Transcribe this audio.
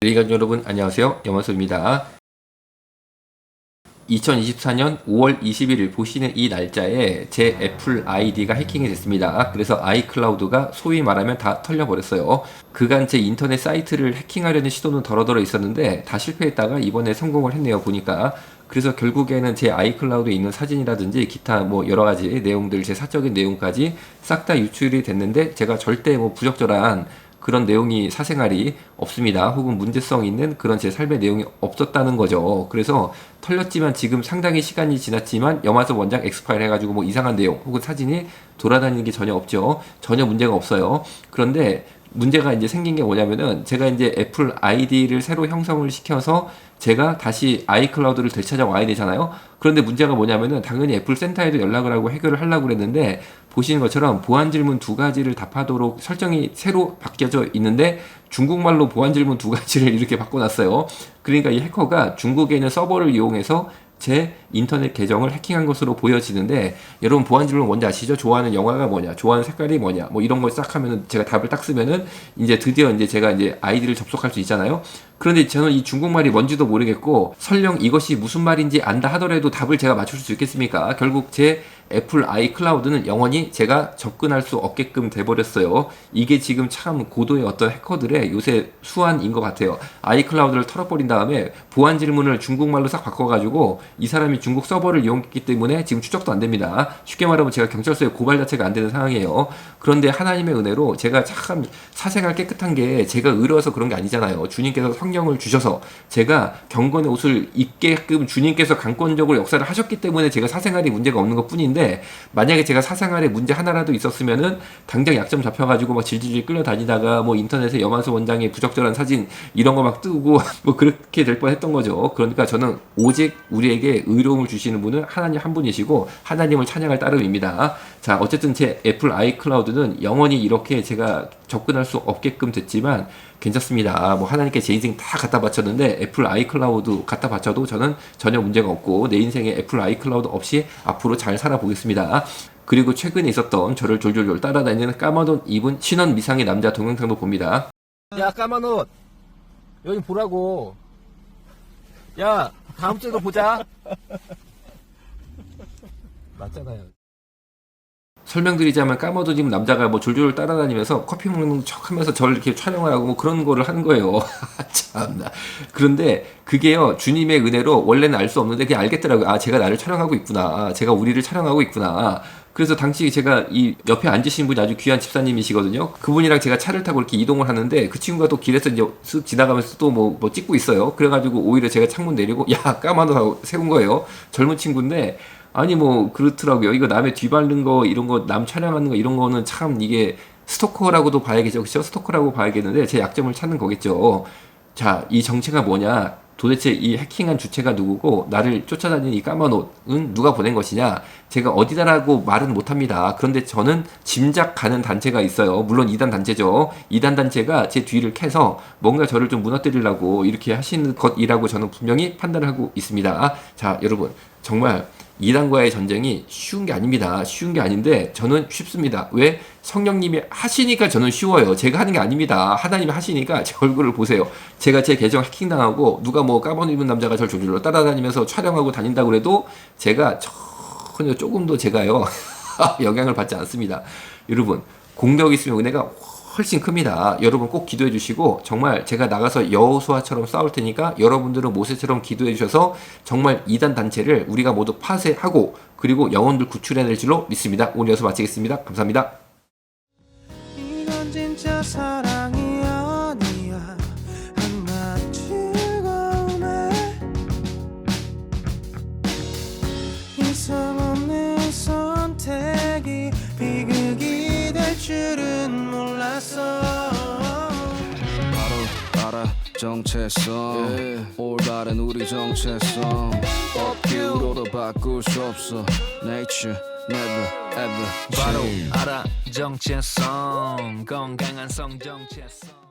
레이간 여러분 안녕하세요 염원수입니다 2024년 5월 21일 보시는 이 날짜에 제 애플 아이디가 해킹이 됐습니다. 그래서 아이클라우드가 소위 말하면 다 털려버렸어요. 그간 제 인터넷 사이트를 해킹하려는 시도는 더러더러 있었는데 다 실패했다가 이번에 성공을 했네요. 보니까. 그래서 결국에는 제 아이클라우드에 있는 사진이라든지 기타 뭐 여러 가지 내용들 제 사적인 내용까지 싹 다 유출이 됐는데 제가 절대 뭐 부적절한 그런 내용이 사생활이 없습니다. 혹은 문제성 있는 그런 제 삶의 내용이 없었다는 거죠. 그래서 털렸지만 지금 상당히 시간이 지났지만 영화서 원작 엑스파일 해가지고 뭐 이상한 내용 혹은 사진이 돌아다니는 게 전혀 없죠. 전혀 문제가 없어요. 그런데 문제가 이제 생긴 게 뭐냐면은 제가 이제 애플 아이디를 새로 형성을 시켜서 제가 다시 아이클라우드를 되찾아 와야 되잖아요. 그런데 문제가 뭐냐면은 당연히 애플 센터에도 연락을 하고 해결을 하려고 그랬는데 보시는 것처럼 보안 질문 두 가지를 답하도록 설정이 새로 바뀌어져 있는데 중국말로 보안 질문 두 가지를 이렇게 바꿔놨어요. 그러니까 이 해커가 중국에 있는 서버를 이용해서 제 인터넷 계정을 해킹한 것으로 보여지는데 여러분 보안 질문 뭔지 아시죠? 좋아하는 영화가 뭐냐? 좋아하는 색깔이 뭐냐? 뭐 이런 걸 싹 하면은 제가 답을 딱 쓰면은 이제 드디어 이제 제가 이제 아이디를 접속할 수 있잖아요. 그런데 저는 이 중국말이 뭔지도 모르겠고 설령 이것이 무슨 말인지 안다 하더라도 답을 제가 맞출 수 있겠습니까? 결국 제 애플 아이클라우드는 영원히 제가 접근할 수 없게끔 돼버렸어요. 이게 지금 참 고도의 어떤 해커들의 요새 수완인 것 같아요. 아이클라우드를 털어버린 다음에 보안 질문을 중국말로 싹 바꿔가지고 이 사람이 중국 서버를 이용했기 때문에 지금 추적도 안 됩니다. 쉽게 말하면 제가 경찰서에 고발 자체가 안 되는 상황이에요. 그런데 하나님의 은혜로 제가 참 사생활 깨끗한 게 제가 의로워서 그런 게 아니잖아요. 주님께서 성령을 주셔서 제가 경건의 옷을 입게끔 주님께서 강권적으로 역사를 하셨기 때문에 제가 사생활이 문제가 없는 것 뿐인데 만약에 제가 사생활에 문제 하나라도 있었으면은 당장 약점 잡혀가지고 막 질질질 끌려다니다가 뭐 인터넷에 염한수 원장의 부적절한 사진 이런 거 막 뜨고 뭐 그렇게 될 뻔했던 거죠. 그러니까 저는 오직 우리에게 의로움을 주시는 분은 하나님 한 분이시고 하나님을 찬양할 따름입니다. 자 어쨌든 제 애플 아이클라우드는 영원히 이렇게 제가 접근할 수 없게끔 됐지만 괜찮습니다. 뭐 하나님께 제 인생 다 갖다 바쳤는데 애플 아이클라우드 갖다 바쳐도 저는 전혀 문제가 없고 내 인생에 애플 아이클라우드 없이 앞으로 잘 살아보겠습니다. 그리고 최근에 있었던 저를 졸졸졸 따라다니는 까만 옷 입은 신원 미상의 남자 동영상도 봅니다. 야 까만 옷 여기 보라고 야 다음 주에도 보자 맞잖아요 설명드리자면 까마도 입은 남자가 뭐 졸졸 따라다니면서 커피 먹는 척 하면서 저를 이렇게 촬영을 하고 뭐 그런 거를 하는 거예요. 참나. 그런데 그게요, 주님의 은혜로 원래는 알 수 없는데 그냥 알겠더라고요. 아, 제가 나를 촬영하고 있구나. 아, 제가 우리를 촬영하고 있구나. 그래서 당시 제가 이 옆에 앉으신 분이 아주 귀한 집사님이시거든요. 그분이랑 제가 차를 타고 이렇게 이동을 하는데 그 친구가 또 길에서 이제 쓱 지나가면서 또뭐 뭐 찍고 있어요. 그래가지고 오히려 제가 창문 내리고 야 까마도 하고 세운 거예요. 젊은 친구인데 아니 뭐 그렇더라고요. 이거 남의 뒤바른 거 이런 거 남 촬영하는 거 이런 거는 참 이게 스토커라고도 봐야겠죠. 그렇죠? 스토커라고 봐야겠는데 제 약점을 찾는 거겠죠. 자, 이 정체가 뭐냐? 도대체 이 해킹한 주체가 누구고 나를 쫓아다니는 이 까만 옷은 누가 보낸 것이냐? 제가 어디다라고 말은 못합니다. 그런데 저는 짐작 가는 단체가 있어요. 물론 이단 단체죠. 이단 단체가 제 뒤를 캐서 뭔가 저를 좀 무너뜨리려고 이렇게 하시는 것이라고 저는 분명히 판단을 하고 있습니다. 자, 여러분 정말 이단과의 전쟁이 쉬운 게 아닙니다. 쉬운 게 아닌데 저는 쉽습니다. 왜? 성령님이 하시니까 저는 쉬워요. 제가 하는 게 아닙니다. 하나님이 하시니까 제 얼굴을 보세요. 제가 제 계정 해킹당하고 누가 뭐 까만 입은 남자가 저를 졸졸 따라다니면서 촬영하고 다닌다고 그래도 제가 전혀 조금도 제가요 영향을 받지 않습니다. 여러분 공덕이 있으면 은혜가 훨씬 큽니다. 여러분 꼭 기도해 주시고 정말 제가 나가서 여호수아처럼 싸울 테니까 여러분들은 모세처럼 기도해 주셔서 정말 이단 단체를 우리가 모두 파쇄하고 그리고 영혼들 구출해낼 줄로 믿습니다. 오늘 여기서 마치겠습니다. 감사합니다. 선택이 비극이 될 줄은 몰랐어. 바로 알아 정체성. 올바른 우리 정체성. 업기로도 바꿀 수 없어. Nature never ever 바로 change. 알아 정체성. 건강한 성 정체성